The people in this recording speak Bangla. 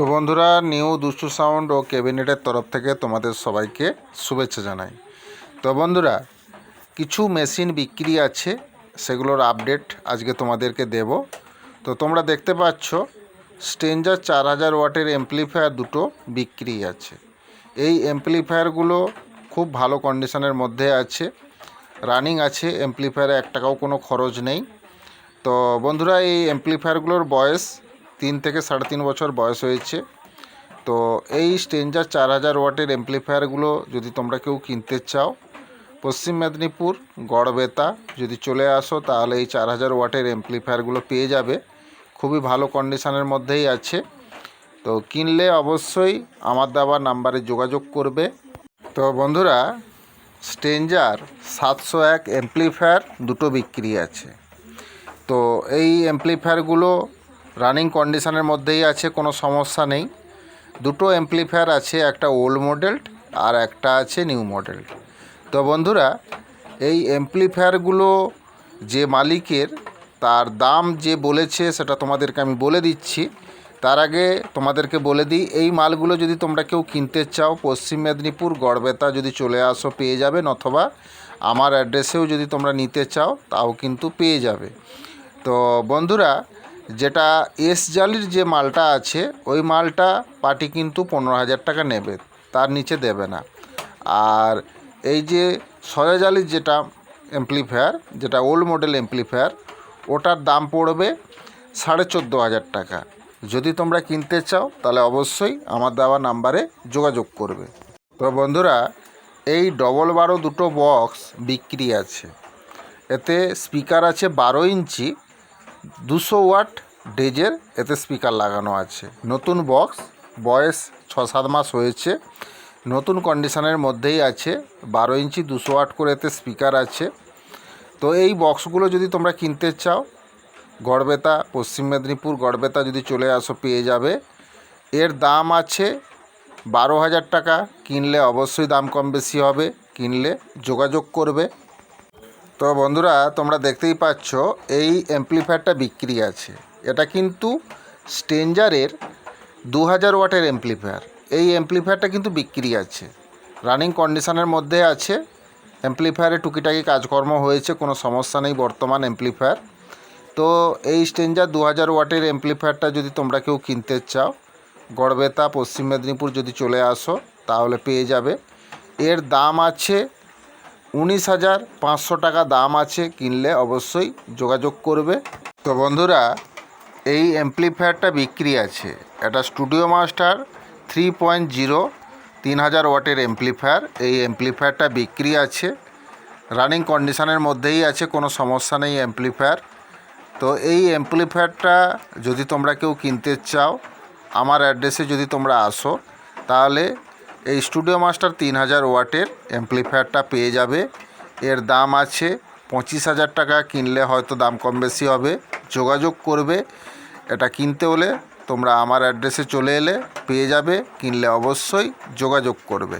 তো বন্ধুরা নিউ দুষ্টু সাউন্ড ও ক্যাবিনেটের তরফ থেকে তোমাদের সবাইকে শুভেচ্ছা জানাই। তো বন্ধুরা, কিছু মেশিন বিক্রি আছে, সেগুলোর আপডেট আজকে তোমাদেরকে দেব। তো তোমরা দেখতে পাচ্ছ স্টেঞ্জার চার হাজার ওয়াটের এমপ্লিফায়ার দুটো বিক্রি আছে। এই এমপ্লিফায়ারগুলো খুব ভালো কন্ডিশনের মধ্যে আছে। রানিং আছে এমপ্লিফায়ারে এক টাকাও কোনো খরচ নেই। তো বন্ধুরা, এই এমপ্লিফায়ারগুলোর বয়স তিন থেকে সাড়ে তিন বছর বয়স হয়েছে। তো এই স্টেঞ্জার চার হাজার ওয়াটের এমপ্লিফায়ারগুলো যদি তোমরা কেউ কিনতে চাও, পশ্চিম মেদিনীপুর, গড়বেতা, যদি চলে আসো তাহলে এই চার হাজার ওয়াটের এমপ্লিফায়ারগুলো পেয়ে যাবে। খুবই ভালো কন্ডিশনের মধ্যেই আছে। তো কিনলে অবশ্যই আমার দেওয়া নাম্বারে যোগাযোগ করবে। তো বন্ধুরা স্টেঞ্জার সাতশো এক এমপ্লিফায়ার দুটো বিক্রি আছে। তো এই এমপ্লিফায়ারগুলো রানিং কন্ডিশনের মধ্যেই আছে, কোনো সমস্যা নেই। দুটো এমপ্লিফায়ার আছে, একটা ওল্ড মডেল আর একটা আছে নিউ মডেল তো বন্ধুরা, এই এমপ্লিফায়ারগুলো যে মালিকের, তার দাম যে বলেছে সেটা তোমাদেরকে আমি বলে দিচ্ছি। তার আগে তোমাদেরকে বলে দিই, এই মালগুলো যদি তোমরা কেউ কিনতে চাও, পশ্চিম মেদিনীপুর, গড়বেতা যদি চলে আসো, পেয়ে যাবেন, অথবা আমার অ্যাড্রেসেও যদি তোমরা নিতে চাও, তাও কিন্তু পেয়ে যাবে। তো বন্ধুরা যেটা এস জালির যে মালটা আছে, ওই মালটা পার্টি কিন্তু পনেরো হাজার টাকা নেবে, তার নিচে দেবে না। আর এই যে সয়া জালির যেটা এমপ্লিফায়ার যেটা ওল্ড মডেল এমপ্লিফায়ার ওটার দাম পড়বে সাড়ে চোদ্দ হাজার টাকা। যদি তোমরা কিনতে চাও, তাহলে অবশ্যই আমার দেওয়া নাম্বারে যোগাযোগ করবে। তো বন্ধুরা, এই ডবল বারো দুটো বক্স বিক্রি আছে। এতে স্পিকার আছে বারো ইঞ্চি দুশো ওয়াট ডেজের এতে স্পিকার লাগানো আছে। নতুন বক্স, বয়স ছ সাত মাস হয়েছে। নতুন কন্ডিশনের মধ্যেই আছে। বারো ইঞ্চি দুশো ওয়াট করে এতে স্পিকার আছে। তো এই বক্সগুলো যদি তোমরা কিনতে চাও, গড়বেতা, পশ্চিম মেদিনীপুর গড়বেতা যদি চলে আসো, পেয়ে যাবে। এর দাম আছে বারো হাজার টাকা। কিনলে অবশ্যই দাম কম বেশি হবে। কিনলে যোগাযোগ করবে। তো বন্ধুরা, তোমরা দেখতেই পাচ্ছ, এই অ্যাম্প্লিফায়ারটা বিক্রি আছে। এটা কিন্তু স্টেঞ্জারের দু হাজার ওয়াটের অ্যাম্প্লিফায়ার এই অ্যাম্প্লিফায়ারটা কিন্তু বিক্রি আছে। রানিং কন্ডিশনের মধ্যে আছে। অ্যাম্প্লিফায়ারে টুকিটাকি কাজকর্ম হয়েছে, কোনো সমস্যা নেই বর্তমান অ্যাম্প্লিফায়ার তো এই স্টেঞ্জার দু হাজার ওয়াটের অ্যাম্প্লিফায়ারটা যদি তোমরা কেউ কিনতে চাও, গড়বেতা, পশ্চিম মেদিনীপুর যদি চলে আসো, তাহলে পেয়ে যাবে। এর দাম আছে উনিশ হাজার পাঁচশো টাকা দাম আছে, কিনলে অবশ্যই যোগাযোগ করবে। তো বন্ধুরা, এই অ্যাম্প্লিফায়ারটা বিক্রি আছে। এটা studio master three point zero তিন হাজার ওয়াটের অ্যাম্প্লিফায়ার এই অ্যাম্প্লিফায়ারটা বিক্রি আছে। রানিং কন্ডিশানের মধ্যেই আছে, কোনো সমস্যা নেই অ্যাম্প্লিফায়ার তো এই অ্যাম্প্লিফায়ারটা যদি তোমরা কেউ কিনতে চাও, আমার অ্যাড্রেসে যদি তোমরা আসো, তাহলে এই স্টুডিও মাস্টার তিন হাজার ওয়াটের অ্যাম্প্লিফায়ারটা পেয়ে যাবে। এর দাম আছে পঁচিশ হাজার টাকা। কিনলে হয়তো দাম কম বেশি হবে। যোগাযোগ করবে। এটা কিনতে হলে তোমরা আমার অ্যাড্রেসে চলে এলে পেয়ে যাবে। কিনলে অবশ্যই যোগাযোগ করবে।